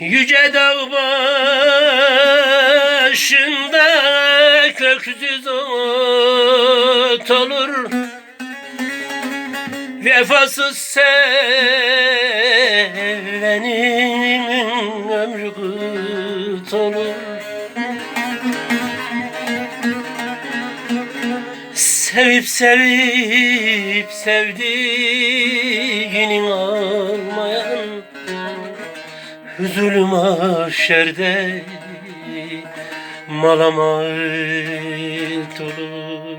Yüce dağ başında köksüz ot olur. Vefasız sevenin ömrü kıt olur. Sevip sevip sevdiğinin olmayan Zulüm mahşerde malamat olur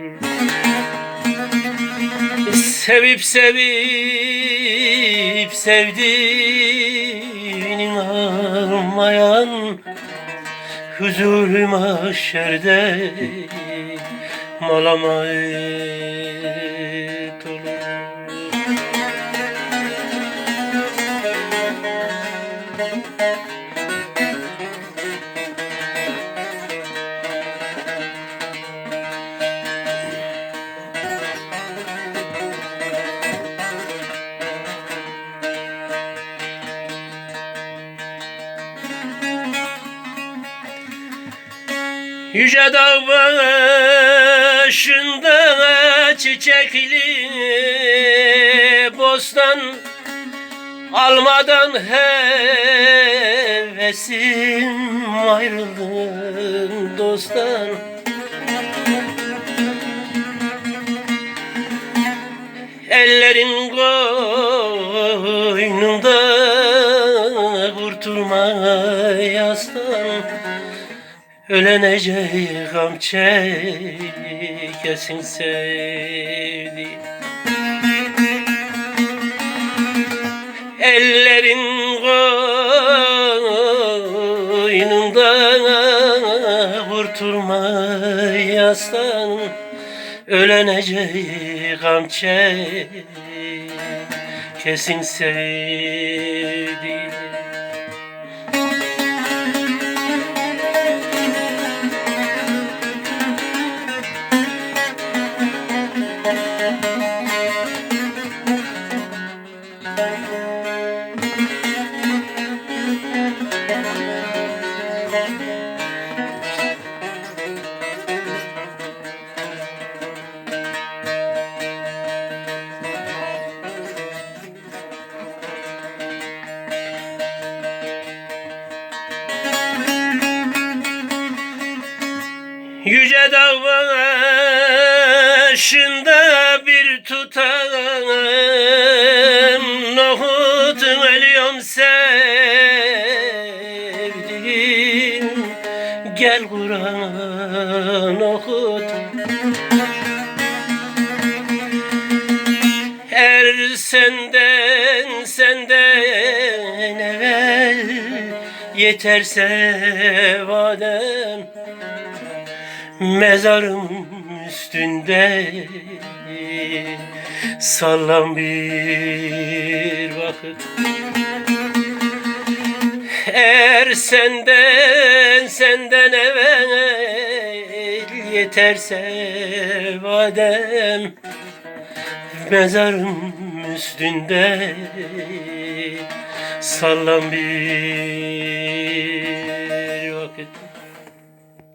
Sevip sevip sevdiğinin almayan Huzur mahşerde malamat Yüce dağ başında çiçekli bostan Almadan hevesim ayrıldım dosttan. Ellerin koynunda kurtulma yastan Ölenecek gam çekesin sevdi. Ellerin koynunda kurtulma yastan Ölenecek gam çekesin sevdi Yüce dağ başında bir tutam nohut ölüyorum sevdiğim. Gel Kur'an okut Er senden senden evvel yeterse vadem Mezarım üstünde. Sallan bir vakit Eğer senden senden evvel yeterse vadem Mezarım üstünde. Sallan bir